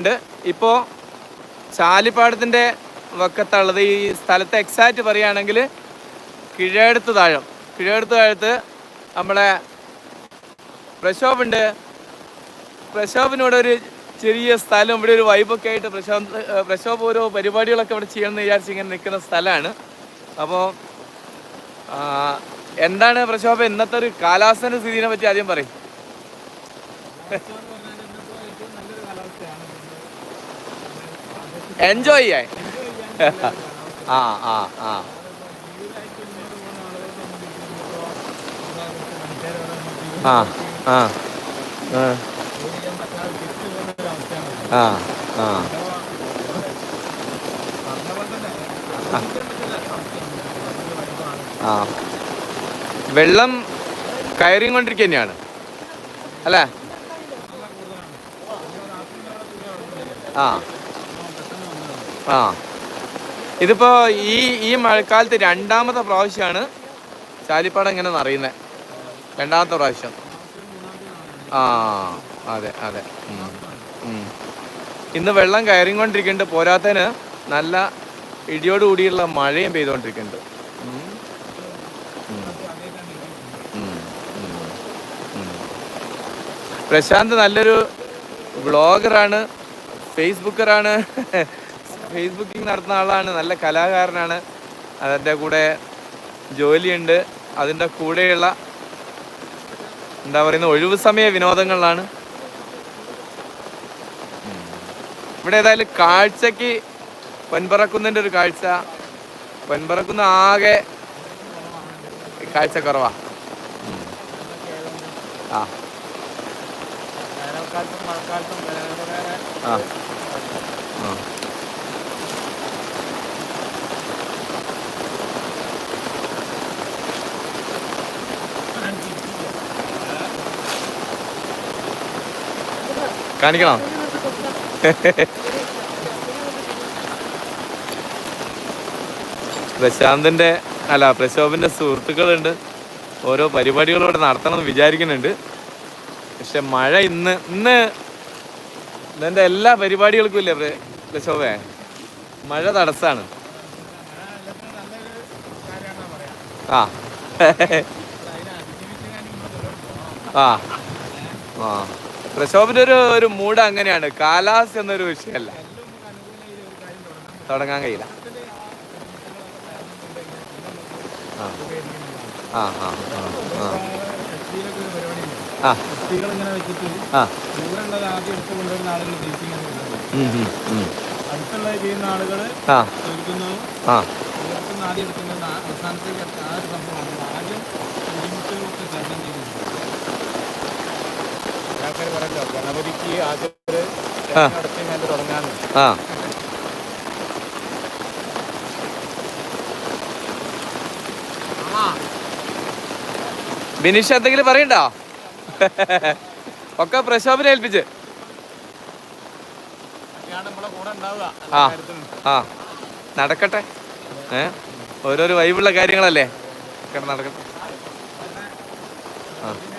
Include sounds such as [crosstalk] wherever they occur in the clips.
ഉണ്ട്. ഇപ്പോൾ ചാലിപ്പാടത്തിന്റെ വക്കത്തുള്ളത് ഈ സ്ഥലത്തെ എക്സാക്റ്റ് പറയുകയാണെങ്കിൽ കിഴടുത്ത് താഴം. കിഴടുത്ത് താഴത്ത് നമ്മളെ പ്രശോഭുണ്ട്. പ്രശോഭിനോട് ഒരു ചെറിയ സ്ഥലം ഇവിടെ ഒരു വൈബൊക്കെ ആയിട്ട് പ്രശോഭ പ്രശോഭ് ഓരോ പരിപാടികളൊക്കെ ഇവിടെ ചെയ്യണമെന്ന് വിചാരിച്ച് ഇങ്ങനെ നിൽക്കുന്ന സ്ഥലമാണ്. അപ്പോൾ എന്താണ് പ്രശോഭ ഇന്നത്തെ ഒരു കാലാവസ്ഥേന്റെ സ്ഥിതിനെ പറ്റി ആദ്യം പറയും. എൻജോയ് ചെയ്യാൻ. ആ ആ ആ. ആ ആ. വെള്ളം കയറിയും കൊണ്ടിരിക്കുക തന്നെയാണ് അല്ലേ? ആ. ആ. ഇതിപ്പോ ഈ ഈ മഴക്കാലത്ത് രണ്ടാമത്തെ പ്രാവശ്യമാണ് ചാലിപ്പാടം ഇങ്ങനെ നിറയുന്നത് രണ്ടാമത്തെ പ്രാവശ്യം. ആ അതെ അതെ. ഇന്ന് വെള്ളം കയറിക്കൊണ്ടിരിക്കുന്നുണ്ട്. പോരാത്തതിന് നല്ല ഇടിയോട് കൂടിയുള്ള മഴയും പെയ്തുകൊണ്ടിരിക്കുന്നുണ്ട്. പ്രശാന്ത് നല്ലൊരു വ്ളോഗറാണ് ഫേസ്ബുക്കറാണ്. ഫേസ്ബുക്കിംഗ് നടത്തുന്ന ആളാണ് നല്ല കലാകാരനാണ്. അതിന്റെ കൂടെ ജോലിയുണ്ട്. അതിന്റെ കൂടെയുള്ള എന്താ പറയുന്ന ഒഴിവ് സമയ വിനോദങ്ങളിലാണ്. ഇവിടെ ഏതായാലും കാഴ്ചക്ക് പൊൻപറക്കുന്നിന്റെ ഒരു കാഴ്ച. പൊൻപറക്കുന്ന ആകെ കാഴ്ച കുറവാ. ആ. ആ. കാണിക്കണോ? പ്രശാന്തിന്റെ അല്ല പ്രശോഭിന്റെ സുഹൃത്തുക്കളുണ്ട്. ഓരോ പരിപാടികളും ഇവിടെ നടത്തണം എന്ന് വിചാരിക്കുന്നുണ്ട്. പക്ഷെ മഴ ഇന്ന് ഇന്ന് ഇതിന്റെ എല്ലാ പരിപാടികൾക്കും ഇല്ലേ പ്രശോഭേ? മഴ തടസ്സാണ്. ആ. [laughs] ആ. ആ. പ്രശോഭിന്റെ ഒരു ഒരു മൂഡ് അങ്ങനെയാണ്. കാലാവസ്ഥ എന്നൊരു വിഷയമല്ല. തുടങ്ങാൻ കഴിയില്ല. ആ. ആ ആ ആ. ആ. ആ. അവർക്ക് ആ. ബിനീഷ് എന്തെങ്കിലും പറയണ്ട? ഒക്കെ പ്രശോഭന ഏൽപ്പിച്ച്. ആ. ആ. നടക്കട്ടെ. ഏ? ഓരോരോ വൈബുള്ള കാര്യങ്ങളല്ലേ? നടക്കട്ടെ. ആ.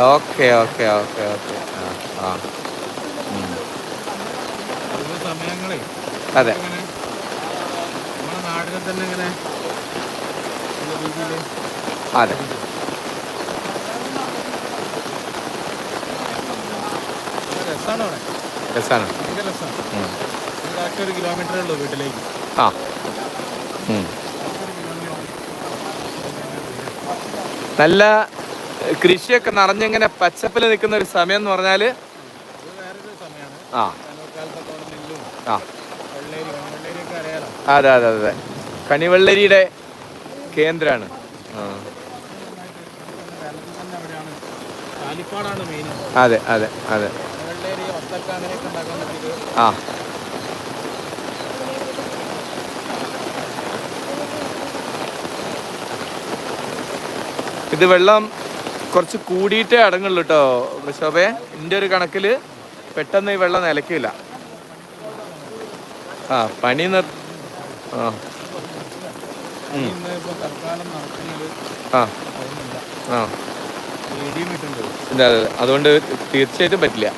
Okay okay okay okay. അതെ. അതെ. ഉള്ളൂ വീട്ടിലേക്ക്. ആ. നല്ല കൃഷിയൊക്കെ നിറഞ്ഞിങ്ങനെ പച്ചപ്പിൽ നിൽക്കുന്ന ഒരു സമയം എന്ന് പറഞ്ഞാൽ അതെ അതെ അതെ. കണിവെള്ളരിയുടെ കേന്ദ്രമാണ് അതെ അതെ അതെ. ആ. ഇത് വെള്ളം കുറച്ച് കൂടിയിട്ടേ അടങ്ങുള്ളൂ കേട്ടോ വൃഷഭേ. എന്റെ ഒരു കണക്കിൽ പെട്ടെന്ന് ഈ വെള്ളം നിലയ്ക്കില്ല ആ പണി നിർ ആ. അതുകൊണ്ട് തീർച്ചയായിട്ടും പറ്റില്ല.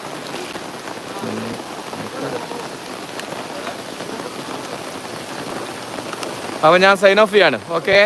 അപ്പൊ ഞാൻ സൈൻ ഓഫ് ചെയ്യാണ്. ഓക്കെ